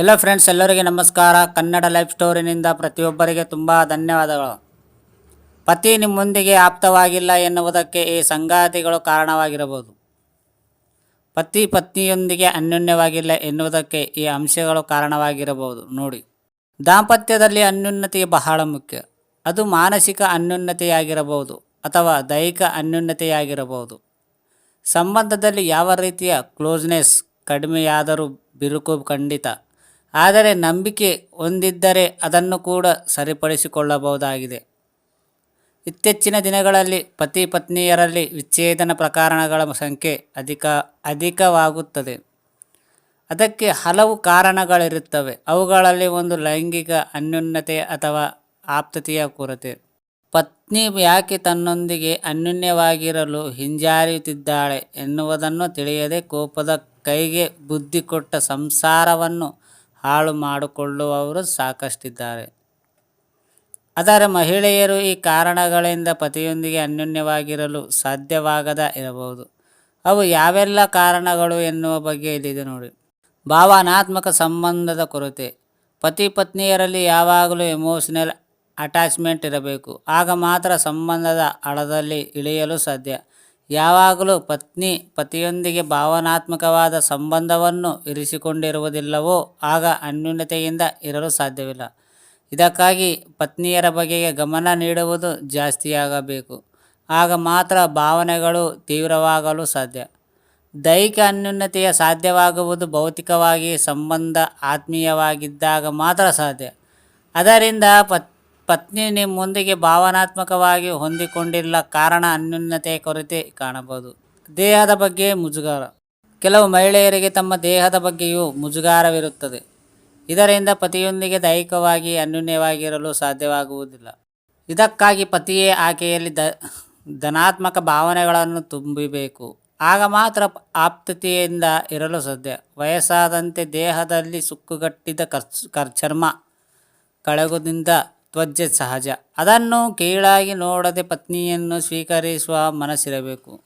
ಎಲ್ಲ ಫ್ರೆಂಡ್ಸ್ ಎಲ್ಲರಿಗೆ ನಮಸ್ಕಾರ. ಕನ್ನಡ ಲೈಫ್ ಸ್ಟೋರಿನಿಂದ ಪ್ರತಿಯೊಬ್ಬರಿಗೆ ತುಂಬ ಧನ್ಯವಾದಗಳು. ಪತಿ ನಿಮ್ಮೊಂದಿಗೆ ಆಪ್ತವಾಗಿಲ್ಲ ಎನ್ನುವುದಕ್ಕೆ ಈ ಸಂಗಾತಿಗಳು ಕಾರಣವಾಗಿರಬಹುದು. ಪತಿ ಪತ್ನಿಯೊಂದಿಗೆ ಅನ್ಯೋನ್ಯವಾಗಿಲ್ಲ ಎನ್ನುವುದಕ್ಕೆ ಈ ಅಂಶಗಳು ಕಾರಣವಾಗಿರಬಹುದು. ನೋಡಿ, ದಾಂಪತ್ಯದಲ್ಲಿ ಅನ್ಯೋನ್ಯತೆ ಬಹಳ ಮುಖ್ಯ. ಅದು ಮಾನಸಿಕ ಅನ್ಯುನ್ನತೆಯಾಗಿರಬಹುದು ಅಥವಾ ದೈಹಿಕ ಅನ್ಯೋನ್ಯತೆಯಾಗಿರಬಹುದು. ಸಂಬಂಧದಲ್ಲಿ ಯಾವ ರೀತಿಯ ಕ್ಲೋಸ್ನೆಸ್ ಕಡಿಮೆಯಾದರೂ ಬಿರುಕು ಖಂಡಿತ. ಆದರೆ ನಂಬಿಕೆ ಹೊಂದಿದ್ದರೆ ಅದನ್ನು ಕೂಡ ಸರಿಪಡಿಸಿಕೊಳ್ಳಬಹುದಾಗಿದೆ. ಇತ್ತೀಚಿನ ದಿನಗಳಲ್ಲಿ ಪತಿ ಪತ್ನಿಯರಲ್ಲಿ ವಿಚ್ಛೇದನ ಪ್ರಕರಣಗಳ ಸಂಖ್ಯೆ ಅಧಿಕ ಅಧಿಕವಾಗುತ್ತದೆ. ಅದಕ್ಕೆ ಹಲವು ಕಾರಣಗಳಿರುತ್ತವೆ. ಅವುಗಳಲ್ಲಿ ಒಂದು ಲೈಂಗಿಕ ಅನ್ಯೋನ್ಯತೆ ಅಥವಾ ಆಪ್ತತೆಯ ಕೊರತೆ. ಪತ್ನಿ ಯಾಕೆ ತನ್ನೊಂದಿಗೆ ಅನ್ಯೋನ್ಯವಾಗಿರಲು ಹಿಂಜಾರಿಯುತ್ತಿದ್ದಾಳೆ ಎನ್ನುವುದನ್ನು ತಿಳಿಯದೆ ಕೋಪದ ಕೈಗೆ ಬುದ್ಧಿ ಕೊಟ್ಟ ಸಂಸಾರವನ್ನು ಹಾಳು ಮಾಡಿಕೊಳ್ಳುವವರು ಸಾಕಷ್ಟಿದ್ದಾರೆ. ಆದರೆ ಮಹಿಳೆಯರು ಈ ಕಾರಣಗಳಿಂದ ಪತಿಯೊಂದಿಗೆ ಅನ್ಯೋನ್ಯವಾಗಿರಲು ಸಾಧ್ಯವಾಗದ ಇರಬಹುದು. ಅವು ಯಾವೆಲ್ಲ ಕಾರಣಗಳು ಎನ್ನುವ ಬಗ್ಗೆ ಇಲ್ಲಿದೆ ನೋಡಿ. ಭಾವನಾತ್ಮಕ ಸಂಬಂಧದ ಕೊರತೆ. ಪತಿ ಪತ್ನಿಯರಲ್ಲಿ ಯಾವಾಗಲೂ ಎಮೋಷನಲ್ ಅಟ್ಯಾಚ್ಮೆಂಟ್ ಇರಬೇಕು. ಆಗ ಮಾತ್ರ ಸಂಬಂಧದ ಅಳದಲ್ಲಿ ಇಳಿಯಲು ಸಾಧ್ಯ. ಯಾವಾಗಲೂ ಪತ್ನಿ ಪತಿಯೊಂದಿಗೆ ಭಾವನಾತ್ಮಕವಾದ ಸಂಬಂಧವನ್ನು ಇರಿಸಿಕೊಂಡಿರುವುದಿಲ್ಲವೋ ಆಗ ಅನ್ಯೂನ್ಯತೆಯಿಂದ ಇರಲು ಸಾಧ್ಯವಿಲ್ಲ. ಇದಕ್ಕಾಗಿ ಪತ್ನಿಯರ ಬಗೆಗೆ ಗಮನ ನೀಡುವುದು ಜಾಸ್ತಿಯಾಗಬೇಕು. ಆಗ ಮಾತ್ರ ಭಾವನೆಗಳು ತೀವ್ರವಾಗಲು ಸಾಧ್ಯ. ದೈಹಿಕ ಅನ್ಯೂನ್ಯತೆಯ ಸಾಧ್ಯವಾಗುವುದು ಭೌತಿಕವಾಗಿ ಸಂಬಂಧ ಆತ್ಮೀಯವಾಗಿದ್ದಾಗ ಮಾತ್ರ ಸಾಧ್ಯ. ಅದರಿಂದ ಪತ್ ಪತ್ನಿ ನಿಮ್ಮೊಂದಿಗೆ ಭಾವನಾತ್ಮಕವಾಗಿ ಹೊಂದಿಕೊಂಡಿಲ್ಲ ಕಾರಣ ಅನ್ಯೂನ್ಯತೆ ಕೊರತೆ ಕಾಣಬಹುದು. ದೇಹದ ಬಗ್ಗೆ ಮುಜುಗರ. ಕೆಲವು ಮಹಿಳೆಯರಿಗೆ ತಮ್ಮ ದೇಹದ ಬಗ್ಗೆಯೂ ಮುಜುಗಾರವಿರುತ್ತದೆ. ಇದರಿಂದ ಪತಿಯೊಂದಿಗೆ ದೈಹಿಕವಾಗಿ ಅನ್ಯೂನ್ಯವಾಗಿರಲು ಸಾಧ್ಯವಾಗುವುದಿಲ್ಲ. ಇದಕ್ಕಾಗಿ ಪತಿಯೇ ಆಕೆಯಲ್ಲಿ ದ, ಧನಾತ್ಮಕ ಭಾವನೆಗಳನ್ನು ತುಂಬಿಬೇಕು. ಆಗ ಮಾತ್ರ ಆಪ್ತತೆಯಿಂದ ಇರಲು ಸಾಧ್ಯ. ವಯಸ್ಸಾದಂತೆ ದೇಹದಲ್ಲಿ ಸುಕ್ಕುಗಟ್ಟಿದ ಕರ್ ಚರ್ಮ ಕಳೆಗುದಿಂದ ತ್ವಜ್ಜೆ ಸಹಜ. ಅದನ್ನು ಕೀಳಾಗಿ ನೋಡದೆ ಪತ್ನಿಯನ್ನು ಸ್ವೀಕರಿಸುವ ಮನಸ್ಸಿರಬೇಕು.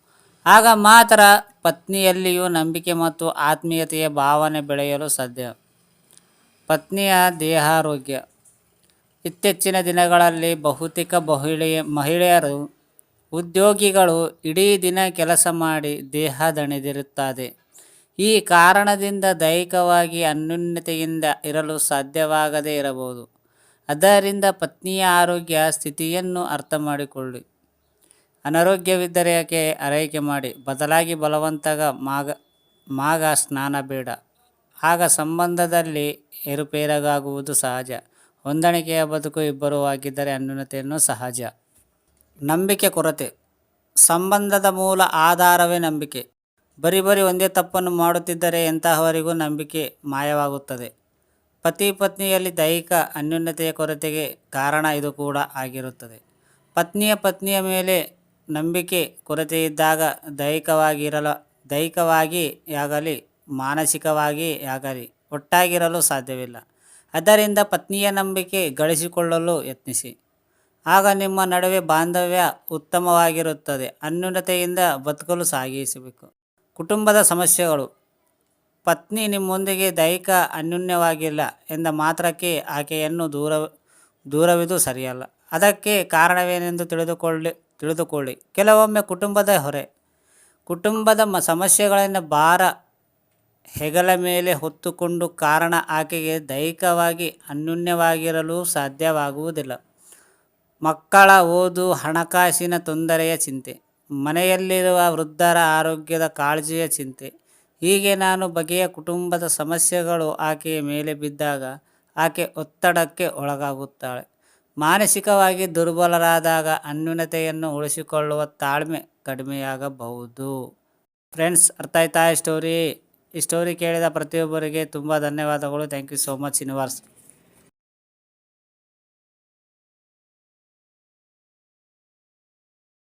ಆಗ ಮಾತ್ರ ಪತ್ನಿಯಲ್ಲಿಯೂ ನಂಬಿಕೆ ಮತ್ತು ಆತ್ಮೀಯತೆಯ ಭಾವನೆ ಬೆಳೆಯಲು ಸಾಧ್ಯ. ಪತ್ನಿಯ ದೇಹಾರೋಗ್ಯ. ಇತ್ತೀಚಿನ ದಿನಗಳಲ್ಲಿ ಬಹುತೇಕ ಮಹಿಳೆಯ ಮಹಿಳೆಯರು, ಉದ್ಯೋಗಿಗಳು ಇಡೀ ದಿನ ಕೆಲಸ ಮಾಡಿ ದೇಹ ದಣಿದಿರುತ್ತದೆ ಈ ಕಾರಣದಿಂದ ದೈಹಿಕವಾಗಿ ಅನ್ಯೂನ್ಯತೆಯಿಂದ ಇರಲು ಸಾಧ್ಯವಾಗದೇ ಇರಬಹುದು. ಅದರಿಂದ ಪತ್ನಿಯ ಆರೋಗ್ಯ ಸ್ಥಿತಿಯನ್ನು ಅರ್ಥ ಮಾಡಿಕೊಳ್ಳಿ. ಅನಾರೋಗ್ಯವಿದ್ದರೆ ಯಾಕೆ ಆರೈಕೆ ಮಾಡಿ. ಬದಲಾಗಿ ಬಲವಂತಗ ಮಾಗ ಮಾಗ ಸ್ನಾನ ಬೇಡ. ಆಗ ಸಂಬಂಧದಲ್ಲಿ ಏರುಪೇರಾಗುವುದು ಸಹಜ. ಹೊಂದಾಣಿಕೆಯ ಬದುಕು ಇಬ್ಬರು ಆಗಿದ್ದರೆ ಅನ್ಯೂನತೆಯನ್ನು ಸಹಜ. ನಂಬಿಕೆ ಕೊರತೆ. ಸಂಬಂಧದ ಮೂಲ ಆಧಾರವೇ ನಂಬಿಕೆ. ಬರೀ ಬರೀ ಒಂದೇ ತಪ್ಪನ್ನು ಮಾಡುತ್ತಿದ್ದರೆ ಎಂತಹವರಿಗೂ ನಂಬಿಕೆ ಮಾಯವಾಗುತ್ತದೆ. ಪತಿ ಪತ್ನಿಯಲ್ಲಿ ದೈಹಿಕ ಅನ್ಯೋನ್ಯತೆಯ ಕೊರತೆಗೆ ಕಾರಣ ಇದು ಕೂಡ ಆಗಿರುತ್ತದೆ. ಪತ್ನಿಯ ಪತ್ನಿಯ ಮೇಲೆ ನಂಬಿಕೆ ಕೊರತೆಯಿದ್ದಾಗ ದೈಹಿಕವಾಗಿರಲ ದೈಹಿಕವಾಗಿ ಆಗಲಿ ಮಾನಸಿಕವಾಗಿ ಆಗಲಿ ಒಟ್ಟಾಗಿರಲು ಸಾಧ್ಯವಿಲ್ಲ. ಅದರಿಂದ ಪತ್ನಿಯ ನಂಬಿಕೆ ಗಳಿಸಿಕೊಳ್ಳಲು ಯತ್ನಿಸಿ. ಆಗ ನಿಮ್ಮ ನಡುವೆ ಬಾಂಧವ್ಯ ಉತ್ತಮವಾಗಿರುತ್ತದೆ. ಅನ್ಯೂನತೆಯಿಂದ ಬದುಕಲು ಸಾಗಿಸಬೇಕು. ಕುಟುಂಬದ ಸಮಸ್ಯೆಗಳು ಪತ್ನಿ ನಿಮ್ಮೊಂದಿಗೆ ದೈಹಿಕ ಅನ್ಯೂನ್ಯವಾಗಿಲ್ಲ ಎಂದ ಮಾತ್ರಕ್ಕೆ ಆಕೆಯನ್ನು ದೂರ, ದೂರವಿದು ಸರಿಯಲ್ಲ. ಅದಕ್ಕೆ ಕಾರಣವೇನೆಂದು ತಿಳಿದುಕೊಳ್ಳಿ ತಿಳಿದುಕೊಳ್ಳಿ. ಕೆಲವೊಮ್ಮೆ ಕುಟುಂಬದ ಹೊರೆ, ಕುಟುಂಬದ ಮ, ಸಮಸ್ಯೆಗಳನ್ನು ಭಾರ ಹೆಗಲ ಮೇಲೆ ಹೊತ್ತುಕೊಂಡು ಕಾರಣ ಆಕೆಗೆ ದೈಹಿಕವಾಗಿ ಅನ್ಯೂನ್ಯವಾಗಿರಲು ಸಾಧ್ಯವಾಗುವುದಿಲ್ಲ. ಮಕ್ಕಳ ಓದು, ಹಣಕಾಸಿನ ತೊಂದರೆಯ ಚಿಂತೆ, ಮನೆಯಲ್ಲಿರುವ ವೃದ್ಧರ ಆರೋಗ್ಯದ ಕಾಳಜಿಯ ಚಿಂತೆ ಹೀಗೆ ನಾನು ಬಗೆಯ ಕುಟುಂಬದ ಸಮಸ್ಯೆಗಳು ಆಕೆಯ ಮೇಲೆ ಬಿದ್ದಾಗ ಆಕೆ ಒತ್ತಡಕ್ಕೆ ಒಳಗಾಗುತ್ತಾಳೆ. ಮಾನಸಿಕವಾಗಿ ದುರ್ಬಲರಾದಾಗ ಅನ್ಯೂನತೆಯನ್ನು ಉಳಿಸಿಕೊಳ್ಳುವ ತಾಳ್ಮೆ ಕಡಿಮೆಯಾಗಬಹುದು. ಫ್ರೆಂಡ್ಸ್, ಅರ್ಥ ಆಯ್ತಾ ಸ್ಟೋರಿ? ಈ ಸ್ಟೋರಿ ಕೇಳಿದ ಪ್ರತಿಯೊಬ್ಬರಿಗೆ ತುಂಬ ಧನ್ಯವಾದಗಳು. Thank you so much, universe.